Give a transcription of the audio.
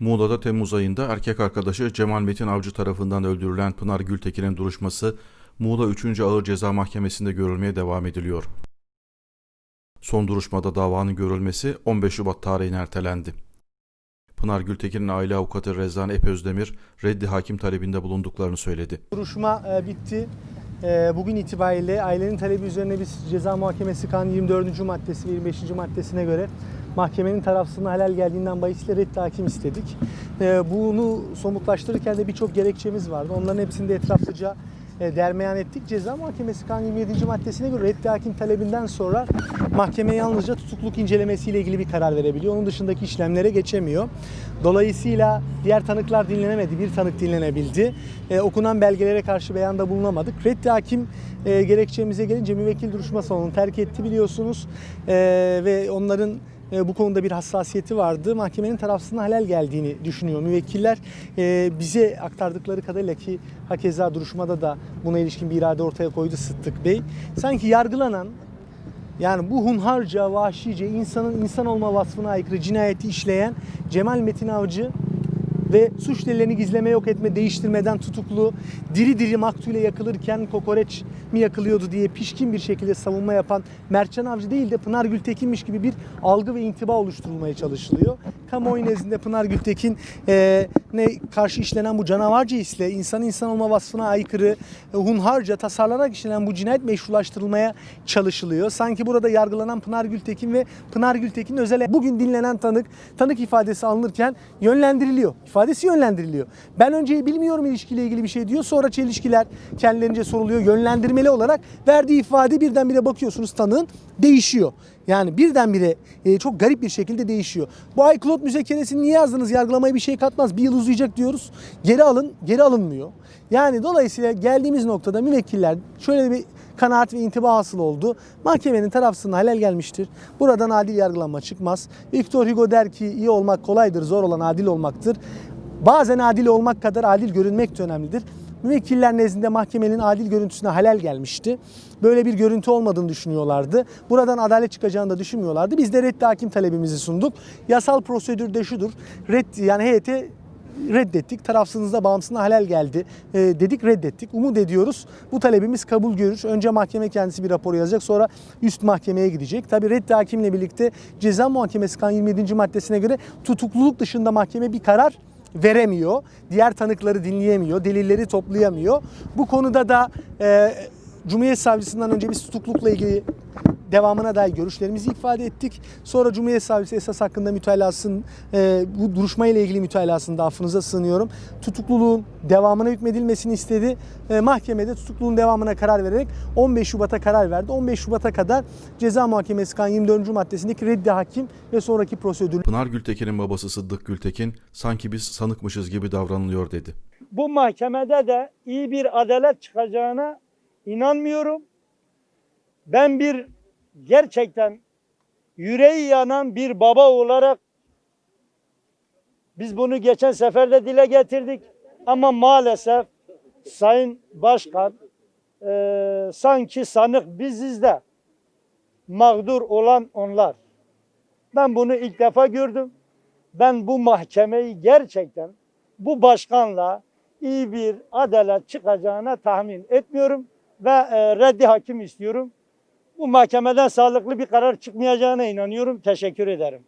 Muğla'da Temmuz ayında erkek arkadaşı Cemal Metin Avcı tarafından öldürülen Pınar Gültekin'in duruşması Muğla 3. Ağır Ceza Mahkemesi'nde görülmeye devam ediliyor. Son duruşmada davanın görülmesi 15 Şubat tarihine ertelendi. Pınar Gültekin'in aile avukatı Rezan Epözdemir reddi hakim talebinde bulunduklarını söyledi. Duruşma e, bitti. E, bugün itibariyle ailenin talebi üzerine biz ceza muhakemesi kanun 24. maddesi ve 25. maddesine göre mahkemenin tarafsızlığına halel geldiğinden bahisle reddi hakim istedik. E, bunu somutlaştırırken de birçok gerekçemiz vardı. Onların hepsini de etraflıca e, dermeyan ettik. Ceza Muhakemesi Kanunu 27. maddesine göre reddi hakim talebinden sonra mahkeme yalnızca tutukluk incelemesiyle ilgili bir karar verebiliyor. Onun dışındaki işlemlere geçemiyor. Dolayısıyla diğer tanıklar dinlenemedi. Bir tanık dinlenebildi. E, okunan belgelere karşı beyanda bulunamadık. Reddi hakim e, gerekçemize gelince müvekkil duruşma salonunu terk etti biliyorsunuz. E, ve onların bu konuda bir hassasiyeti vardı. Mahkemenin tarafsızlığına halel geldiğini düşünüyor müvekkiller. E, bize aktardıkları kadarıyla ki hakeza duruşmada da buna ilişkin bir irade ortaya koydu Sıddık Bey. Sanki yargılanan yani bu hunharca, vahşice, insanın insan olma vasfına aykırı cinayeti işleyen Cemal Metin Avcı ve suç delillerini gizleme yok etme değiştirmeden tutuklu diri diri maktule yakılırken kokoreç mi yakılıyordu diye pişkin bir şekilde savunma yapan Mertcan Avcı değil de Pınar Gültekin'miş gibi bir algı ve intiba oluşturulmaya çalışılıyor. Kamuoyu nezdinde Pınar Gültekin e, ne karşı işlenen bu canavarca isle insan insan olma vasfına aykırı e, hunharca tasarlanarak işlenen bu cinayet meşrulaştırılmaya çalışılıyor. Sanki burada yargılanan Pınar Gültekin ve Pınar Gültekin özel bugün dinlenen tanık tanık ifadesi alınırken yönlendiriliyor. İfadesi yönlendiriliyor. Ben önce bilmiyorum ilişkiyle ilgili bir şey diyor. Sonra çelişkiler kendilerince soruluyor. Yönlendirmeli olarak verdiği ifade birdenbire bakıyorsunuz tanığın değişiyor. Yani birdenbire e, çok garip bir şekilde değişiyor. Bu iCloud müzekeresini niye yazdınız? Yargılamaya bir şey katmaz. Bir yıl uzayacak diyoruz. Geri alın, geri alınmıyor. Yani dolayısıyla geldiğimiz noktada müvekkiller şöyle bir kanaat ve intiba hasıl oldu. Mahkemenin tarafsızlığına halel gelmiştir. Buradan adil yargılanma çıkmaz. Victor Hugo der ki iyi olmak kolaydır, zor olan adil olmaktır. Bazen adil olmak kadar adil görünmek de önemlidir. Müvekkiller nezdinde mahkemenin adil görüntüsüne halel gelmişti. Böyle bir görüntü olmadığını düşünüyorlardı. Buradan adalet çıkacağını da düşünmüyorlardı. Biz de reddi hakim talebimizi sunduk. Yasal prosedür de şudur. Red, yani heyete reddettik. Tarafsızlığınızda bağımsızlığına halel geldi e, dedik reddettik. Umut ediyoruz bu talebimiz kabul görür. Önce mahkeme kendisi bir rapor yazacak sonra üst mahkemeye gidecek. Tabi reddi hakimle birlikte ceza muhakemesi kanun 27. maddesine göre tutukluluk dışında mahkeme bir karar veremiyor. Diğer tanıkları dinleyemiyor, delilleri toplayamıyor. Bu konuda da e, Cumhuriyet Savcısından önce biz tutuklukla ilgili devamına dair görüşlerimizi ifade ettik. Sonra Cumhuriyet Savcısı esas hakkında mütalasının e, bu duruşma ile ilgili mütalasını da affınıza sığınıyorum. Tutukluluğun devamına hükmedilmesini istedi. E, mahkemede tutukluluğun devamına karar vererek 15 Şubat'a karar verdi. 15 Şubat'a kadar Ceza Muhakemesi Kanunu 24. maddesindeki reddi hakim ve sonraki prosedür Pınar Gültekin'in babası Sıddık Gültekin sanki biz sanıkmışız gibi davranılıyor dedi. bu mahkemede de iyi bir adalet çıkacağına inanmıyorum. Ben bir gerçekten yüreği yanan bir baba olarak biz bunu geçen sefer de dile getirdik. Ama maalesef Sayın Başkan eee, sanki sanık biziz de mağdur olan onlar. Ben bunu ilk defa gördüm. Ben bu mahkemeyi gerçekten bu başkanla iyi bir adalet çıkacağına tahmin etmiyorum ve e, reddi hakim istiyorum. Bu mahkemeden sağlıklı bir karar çıkmayacağına inanıyorum. Teşekkür ederim.